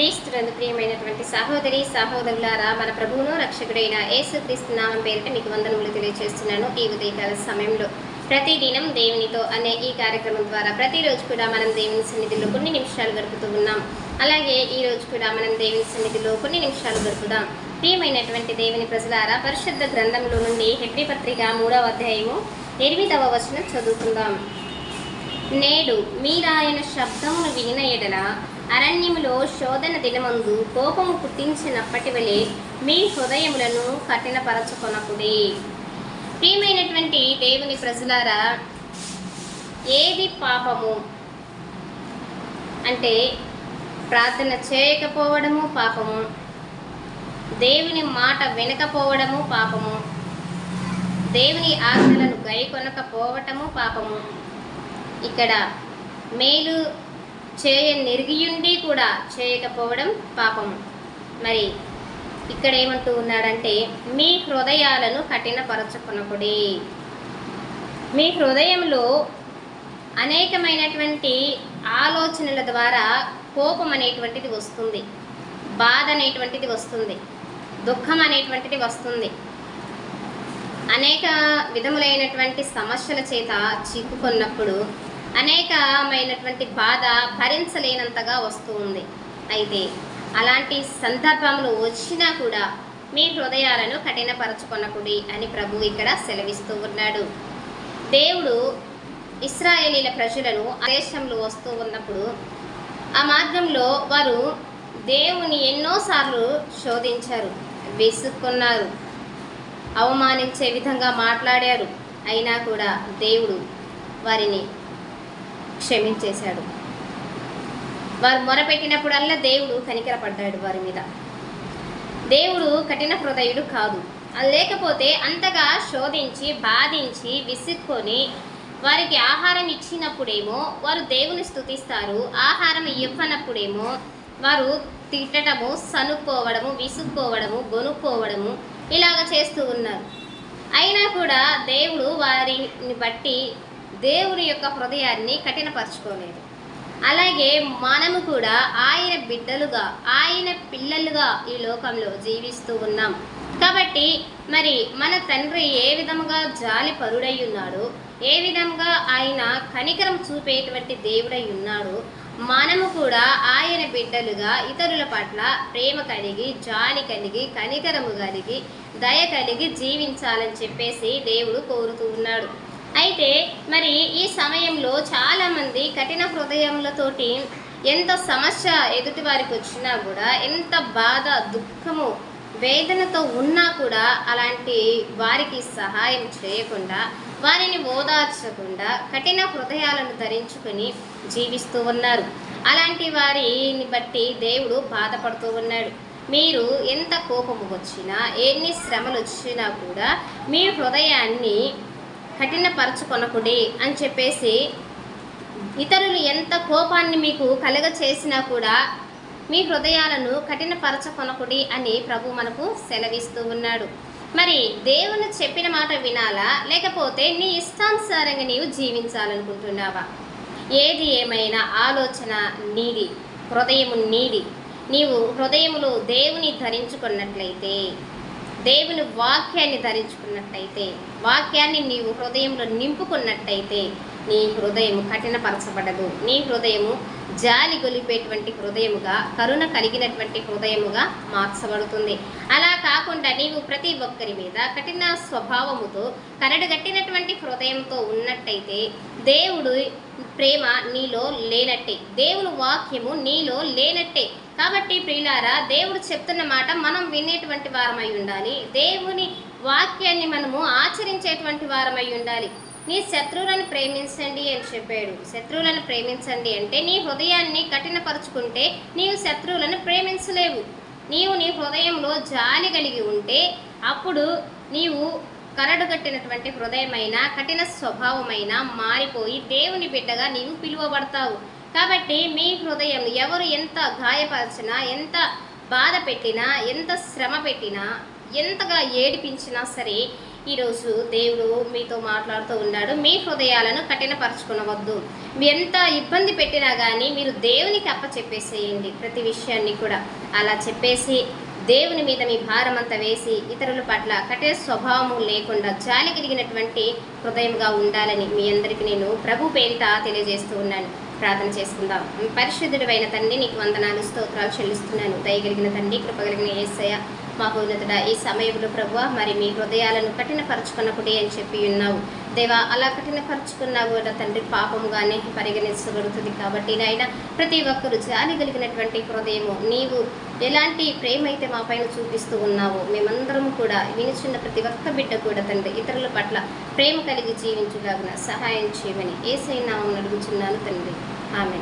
క్రీస్తునందు ప్రియమైనటువంటి సహోదరి సహోదరులారా మన ప్రభువును రక్షకుడైన యేసుక్రీస్తు నామం పేరిట మీకు వందనములు తెలియజేస్తున్నాను ఈ ఉదయకాల సమయంలో. ప్రతి దినం దేవునితో అనే ఈ కార్యక్రమం ద్వారా ప్రతిరోజు కూడా మనం దేవుని సన్నిధిలో కొన్ని నిమిషాలు గడుపుతూ ఉన్నాం. అలాగే ఈ రోజు కూడా మనం దేవుని సన్నిధిలో కొన్ని నిమిషాలు గడుపుదాం. ప్రియమైనటువంటి దేవుని ప్రజలారా పరిశుద్ధ గ్రంథంలో నుండి హెబ్రి పత్రిక మూడవ అధ్యాయము ఎనిమిదవ వచనం చదువుకుందాం. నేడు మీరాయన శబ్దమును వినిన ఎడల అరణ్యములో శోధన దినమందు కోపము పుట్టించినప్పటి వలె మీ హృదయములను కఠినపరచుకొనకుడి. ప్రియమైనటువంటి దేవుని ప్రజలారా ఏది పాపము? అంటే ప్రార్థన చేయకపోవడము పాపము దేవుని మాట వినకపోవడము పాపము దేవుని ఆజ్ఞలను గైకొనకపోవటము పాపము. ఇక్కడ మేలు చేయ నెరిగియుండి కూడా చేయకపోవడం పాపము మరి ఇక్కడ ఏమంటూ ఉన్నాడంటే మీ హృదయాలను కఠినపరచుకునకుడి. మీ హృదయంలో అనేకమైనటువంటి ఆలోచనల ద్వారా కోపం అనేటువంటిది వస్తుంది. బాధ అనేటువంటిది వస్తుంది. దుఃఖం అనేటువంటిది వస్తుంది. అనేక విధములైనటువంటి సమస్యల చేత చిక్కుకున్నప్పుడు అనేకమైనటువంటి బాధ భరించలేనంతగా వస్తూ ఉంది. అయితే అలాంటి సందర్భములు వచ్చినా కూడా మీ హృదయాలను కఠినపరచుకొనకుడి అని ప్రభు ఇక్కడ సెలవిస్తూ ఉన్నాడు. దేవుడు ఇస్రాయేలీల ప్రజలను దేశంలో వస్తూ ఉన్నప్పుడు ఆ మార్గంలో వారు దేవుని ఎన్నోసార్లు శోధించారు విసుక్కున్నారు అవమానించే విధంగా మాట్లాడారు. అయినా కూడా దేవుడు వారిని క్షమించేశాడు. వారు మొరపెట్టినప్పుడల్లా దేవుడు కనికరపడ్డాడు వారి మీద. దేవుడు కఠిన హృదయుడు కాదు. అది లేకపోతే అంతగా శోధించి బాధించి విసుక్కొని వారికి ఆహారం ఇచ్చినప్పుడేమో వారు దేవుని స్తుతిస్తారు. ఆహారం ఇవ్వనప్పుడేమో వారు తిట్టడము సనుక్కోవడము విసుక్కోవడము గొనుక్కోవడము ఇలాగ చేస్తూ ఉన్నారు. అయినా కూడా దేవుడు వారిని బట్టి దేవుని యొక్క హృదయాన్ని కఠినపరచుకోలేదు. అలాగే మనము కూడా ఆయన బిడ్డలుగా ఆయన పిల్లలుగా ఈ లోకంలో జీవిస్తూ ఉన్నాం. కాబట్టి మరి మన తండ్రి ఏ విధముగా జాలి పరుడై ఉన్నాడు ఏ విధంగా ఆయన కనికరం చూపేటువంటి దేవుడై ఉన్నాడు మనము కూడా ఆయన బిడ్డలుగా ఇతరుల పట్ల ప్రేమ కలిగి జాలి కలిగి కనికరము కలిగి దయ కలిగి జీవించాలని చెప్పేసి దేవుడు కోరుతూ ఉన్నాడు. అయితే మరి ఈ సమయంలో చాలామంది కఠిన హృదయములతోటి ఎంత సమస్య ఎదుటి వారికి వచ్చినా కూడా ఎంత బాధ దుఃఖము వేదనతో ఉన్నా కూడా అలాంటి వారికి సహాయం చేయకుండా వారిని ఓదార్చకుండా కఠిన హృదయాలను ధరించుకొని జీవిస్తూ ఉన్నారు. అలాంటి వారిని బట్టి దేవుడు బాధపడుతూ ఉన్నాడు. మీరు ఎంత కోపము వచ్చినా ఎన్ని శ్రమలు వచ్చినా కూడా మీ హృదయాన్ని కఠినపరచుకొనకుడి అని చెప్పేసి ఇతరులు ఎంత కోపాన్ని మీకు కలగ చేసినా కూడా మీ హృదయాలను కఠినపరచకొనకుడి అని ప్రభు మనకు సెలవిస్తూ ఉన్నాడు. మరి దేవుని చెప్పిన మాట వినాలా? లేకపోతే నీ ఇష్టానుసారంగా నీవు జీవించాలనుకుంటున్నావా? ఏది ఏమైనా ఆలోచన నీది హృదయము నీది. నీవు హృదయములో దేవుని ధరించుకున్నట్లయితే దేవుని వాక్యాన్ని ధరించుకున్నట్టయితే వాక్యాన్ని నీవు హృదయంలో నింపుకున్నట్టయితే నీ హృదయము కఠినపరచబడదు. నీ హృదయము జాలి గొలిపేటువంటి హృదయముగా కరుణ కలిగినటువంటి హృదయముగా మార్చబడుతుంది. అలా కాకుండా నీవు ప్రతి ఒక్కరి మీద కఠిన స్వభావముతో కరడుగట్టినటువంటి హృదయంతో ఉన్నట్టయితే దేవుడు ప్రేమ నీలో లేనట్టే. దేవుని వాక్యము నీలో లేనట్టే. కాబట్టి ప్రియులారా దేవుడు చెప్తున్న మాట మనం వినేటువంటి వారమై ఉండాలి. దేవుని వాక్యాన్ని మనము ఆచరించేటువంటి వారమై ఉండాలి. నీ శత్రువులను ప్రేమించండి అని చెప్పాడు. శత్రువులను ప్రేమించండి అంటే నీ హృదయాన్ని కఠినపరుచుకుంటే నీవు శత్రువులను ప్రేమించలేవు. నీవు నీ హృదయంలో జాలి కలిగి ఉంటే అప్పుడు నీవు కరడుగట్టినటువంటి హృదయమైన కఠిన స్వభావమైన మారిపోయి దేవుని బిడ్డగా నీవు పిలువబడతావు. కాబట్టి మీ హృదయం ఎవరు ఎంత గాయపరిచినా ఎంత బాధ పెట్టినా ఎంత శ్రమ పెట్టినా ఎంతగా ఏడిపించినా సరే ఈరోజు దేవుడు మీతో మాట్లాడుతూ ఉన్నాడు. మీ హృదయాలను కఠినపరచుకునవద్దు. ఎంత ఇబ్బంది పెట్టినా కానీ మీరు దేవునికి అప్పచెప్పేసేయండి ప్రతి విషయాన్ని కూడా. అలా చెప్పేసి దేవుని మీద మీ భారం అంతా వేసి ఇతరుల పట్ల కఠిన స్వభావము లేకుండా జాలి కలిగినటువంటి హృదయంగా ఉండాలని మీ అందరికీ నేను ప్రభు పేరిట తెలియజేస్తూ ఉన్నాను. ప్రార్థన చేసుకుందాం. పరిశుద్ధుడైన తండ్రి నీకు వందనాలు స్తోత్రాలు చెల్లిస్తున్నాను. దయగలిగిన తండ్రి కృపగలిగిన ఏసయ్య మాకు ఉన్నతుడ ఈ సమయంలో ప్రభు మరి మీ హృదయాలను కఠినపరచుకున్నప్పుడే అని చెప్పి ఉన్నావు. దేవా అలా కఠినపరచుకున్నావు కూడా తండ్రి పాపముగానే పరిగణించబడుతుంది కాబట్టి నాయన ప్రతి ఒక్కరు జాలి కలిగినటువంటి హృదయము నీవు ఎలాంటి ప్రేమ అయితే మా పైన చూపిస్తూ ఉన్నావో మేమందరం కూడా వినిచున్న ప్రతి ఒక్క బిడ్డ కూడా తండ్రి ఇతరుల పట్ల ప్రేమ కలిగి జీవించులాగున సహాయం చేయమని ఏసై నామం అడుగుచున్నాను తండ్రి. ఆమె